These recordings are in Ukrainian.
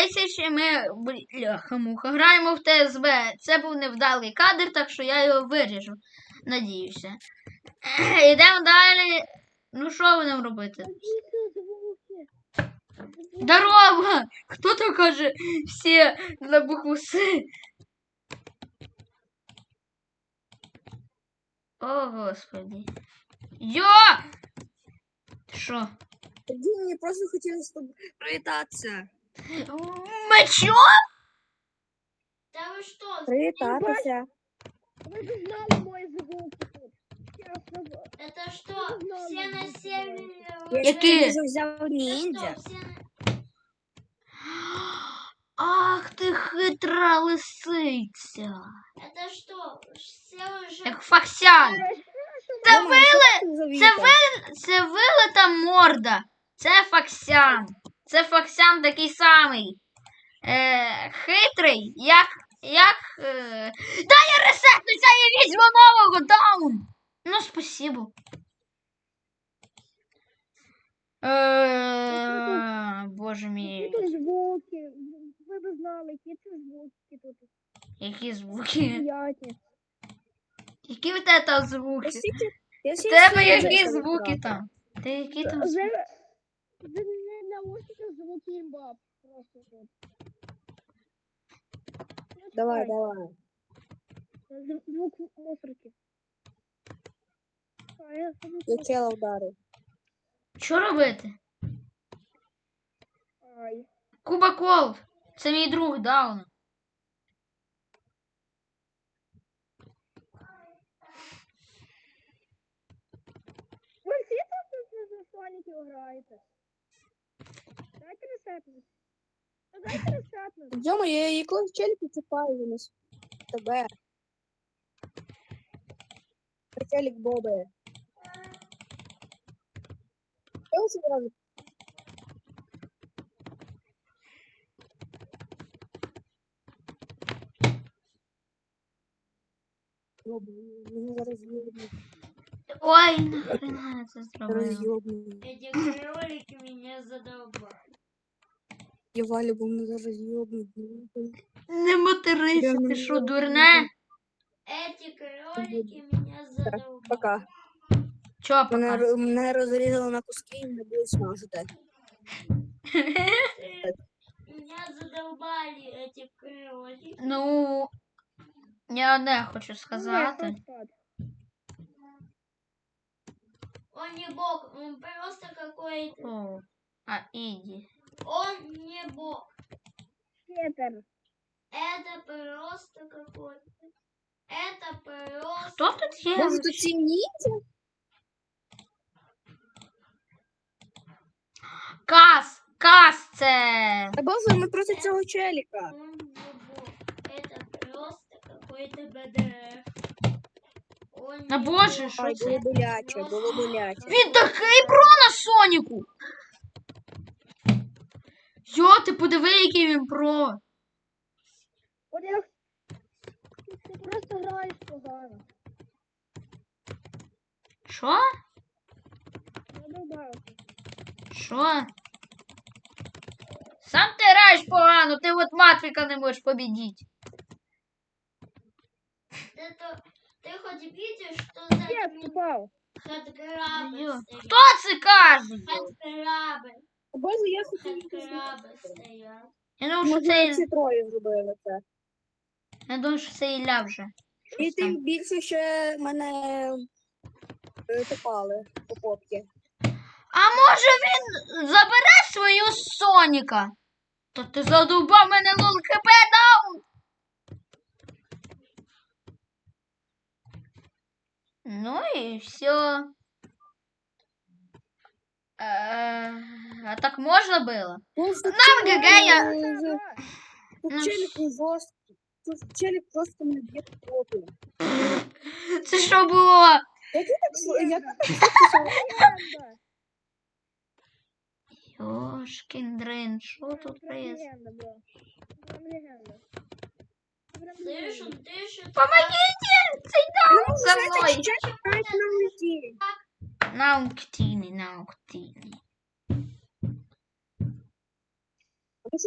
тисяч, і ми бляха-муха, граємо в ТСБ. Це був невдалий кадр, так що я його виріжу. Надіюся. Йдемо далі. Ну, що будемо робити? Здорово! Хто то каже всі на букву С? О, господи. Йо! Що? Тоді мені просто хотілося з тобою привітатися. Мечо? Да вы что? Привітатися. Ви ж знали мої звуки тут. Чесно. Это что? Все на севере. Я Який? ще дуже взяв Это ніндзя. что, все на... Ах ти хитра лисиця. Это что? Все уже... Як Факсян. Це Рома, ну, що ти Це завітав? ви це вилита морда. Це Факсян. Це Факсян такий самий. Е, хитрий, як. як. Е... Та я ресетнуся і візьму нового даун. Ну, спасибо. Е, боже Які мій, тут звуки? Ви б знали, які це звуки тут які звуки. Які там Я звуки? В тебе які звуки там? Ти які там звуки? Ви не наушники звуки імба. Просто тут. Ну, Давай, чекай. давай. Зв- Звук мусорки. А, я собі Я тут- чела вдарив. Що робити? Ай. Кубаков. Це мій друг Дауна. Ви всі тут на Соніки граєте? Дайте ресетнути. Ну, Дайте ресетнути. Йома, я якогось челіку цепаю замість тебе. Челік Боби. Я ось одразу. Боби, мене зараз йобнуть. Ой, нахрена я це Зараз зробила? йобнуть. Эти кролики меня задолбали. Я валю, бо мене зараз йобнуть. Не материся, ти що, дурне? Эти кролики меня задолбали. Пока. Чо пока? ро- мене розрізали на куски і не будуть смажити. Меня задолбали эти кролики. Ну, я одне хочу сказати. Он не бог, он просто какой-то. О, а іді. Он не бог. Кетер. Это просто какой-то. Это просто... Хто тут є? Може, тут ці ніндзя? Кас! Кас це! Та боже, ми проти цього челіка. Он не бог. Это просто какой-то БДР. Он А не боже, бог. що Ай, це? було боляче, було боляче. Він такий про на Соніку! Йо, ти подиви, який він про. От я... Ти просто граєш погано. Що? Задовбався. Що? Сам ти граєш погано, ти от Матвіка не можеш побідіть. Это... Ты хоть видишь, что за Я этими впав. хатграбы Йо. стоят? Хто це каже? Хатграбы. Та Боже, я. Я думаю, що це, ці троє зробили це. я думаю, що це Ілля вже. І Щось там. тим більше ще мене е, топали по попці. А може він забере свою Соніка? То ти задовбав мене лол хп дав. Ну і все. Е, а так можна було? Нам ГГ я. Тут Ну, челік жорсткий. Тут челік просто не б'є попу. Це що було? Як я так с- як я так Легенда. Йошкін дрин, що тут Прям происходит? легенда була. Прям легенда. Прям Слышь, легенда. он дышит. Помогите! Цей даун за Знаєте, на меті. Науктіні, науктіні.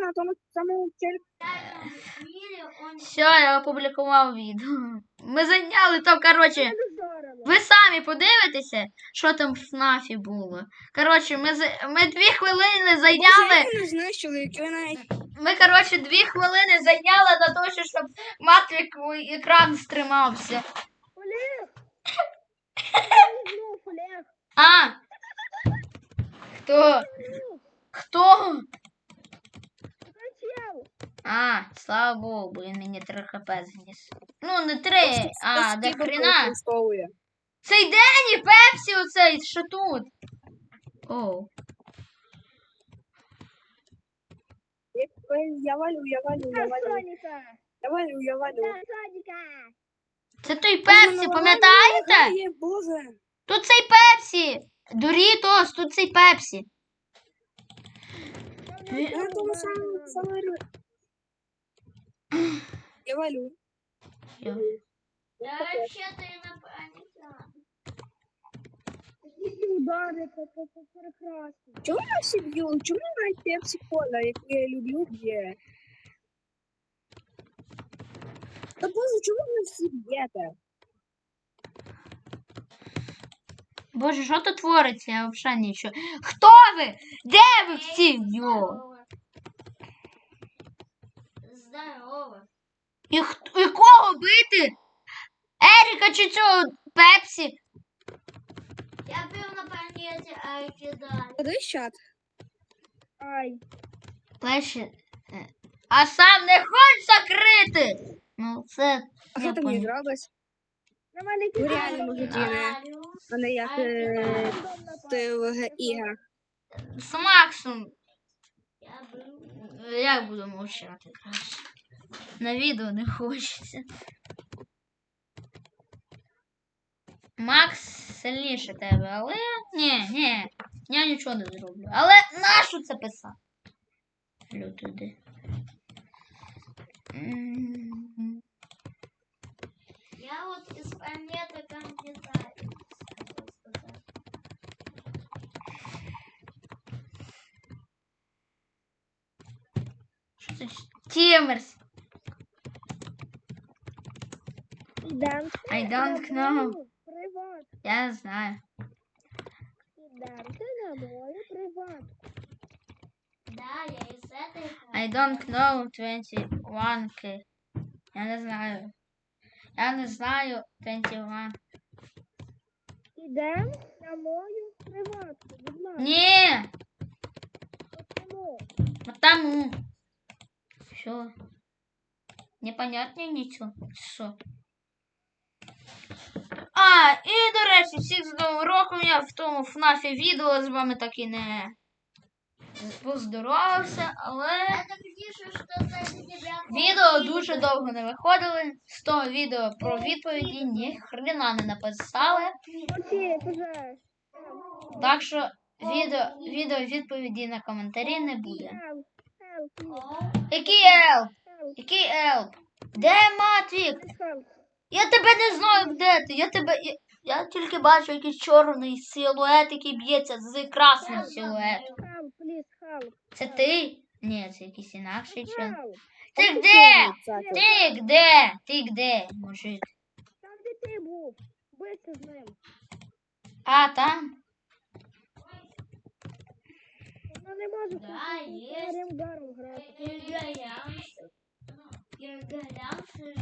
на тому самому Все, я опублікував відео. Ми зайняли там, коротше. Ви самі подивитеся, що там в ФНАФі було. Коротше, ми, за- ми дві хвилини зайняли. ви не які ви навіть Ми, коротше, дві хвилини зайняли на те, щоб матрик екран стримався. Олег! Знов Олег! А! Такий чел! А, слава Богу, бо він мені 3 хп зніс. Ну, не 3, а до хрена. Цей Дені, Пепсі оцей, що тут? Оу. Я, я валю, я валю, я валю, я валю, я валю. Це той Пепсі, пам'ятаєте? Боже. Тут цей Пепсі! Дорітос, тут цей Пепсі. Я на самому. Я валю. Я вообще-то инопланетян. Такі удари, це це- це прекрасно. Чому я всі б'ю? Чому навіть пепсі кола, яку я люблю, б'є? Та боже, чому ви всі б'єте? Боже, що тут твориться? Я взагалі нічого. Хто ви? Де ви всі? Йо. Здорово. Здорово. І, хт- і кого бити? Еріка чи цього Пепсі? Я был на планете Айкидай. Подивись чат. Ай, Леше. е, А сам не хочеш закрити? Ну, це. А що ти мені понял. На мене кидали. реально не? Не як е, ти в іграх. З Максом. Я буду мовчати краще. На відео не хочеться. Макс сильніше тебе, але. Ні, ні, я нічого не зроблю. Але нащо це писати? Алло, туди. М, Я вот из планеты Кандидат. Що це? Тімерс. Ідемте I don't на know. мою Приват. Я не знаю. Ідемте на мою приват. Да, я из этой I don't know 21k. Я не знаю. Я не знаю 21. Ідем на мою приватку. Будь ласка, Ні! чому? Потому. Все. Непонятно нічого. Що? А, і до речі, всіх з Новим роком я в тому ФНАФі відео з вами так і не поздоровався, але відео дуже довго не виходили. З того відео про відповіді ні хрена не написали. Так що відео, відео відповіді на коментарі не буде. Який елп? Який елп? Де Матвік? Я тебе не знаю, де ти. Я тебе. Я, я тільки бачу якийсь чорний силует, який б'ється з красним силуетом. Це ти? Ні, це якийсь інакший член. Ти де? Ти де? Ти де, мужик? Там де ти був? Бийся з ним. А, там? Вона не може Да, є. старим гаром грати.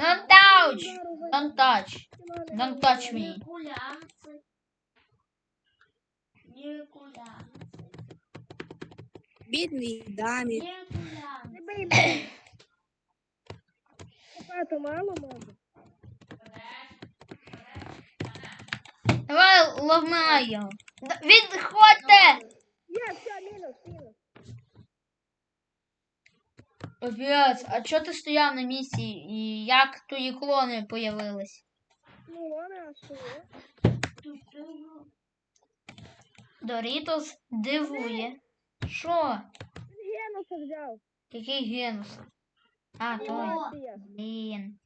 Don't touch! Don't touch! Don't touch me. Регулянцы. Регулянцы. Бідний дамі. Копати мало може. Давай. Да- Відходьте! Є, все, мінус, мінус. Опять, а чого ти стояв на місці? І як твої клони появились? Ну, вона, що? Дорітос дивує. Що? Генуса взяв. Який генус? А, той. О. Блін.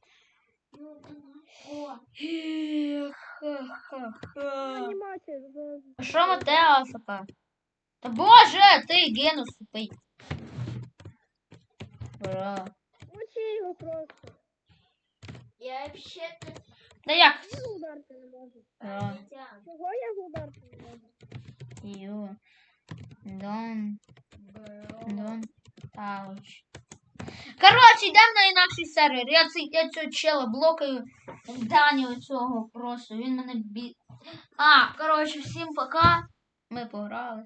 Ну, Що Матео АФК? Та боже, ти генус тупий. Ура. Мочи його просто. Я вообще-то Да як? Я його ударити не можу. Чого я його не можу? Ю. Дон. Дон. Ауч. Коротше, йдемо на інакший сервер. Я, цей, я цього чела блокаю. Дані цього просто. Він мене бі. А, коротше, всім пока. Ми пограли.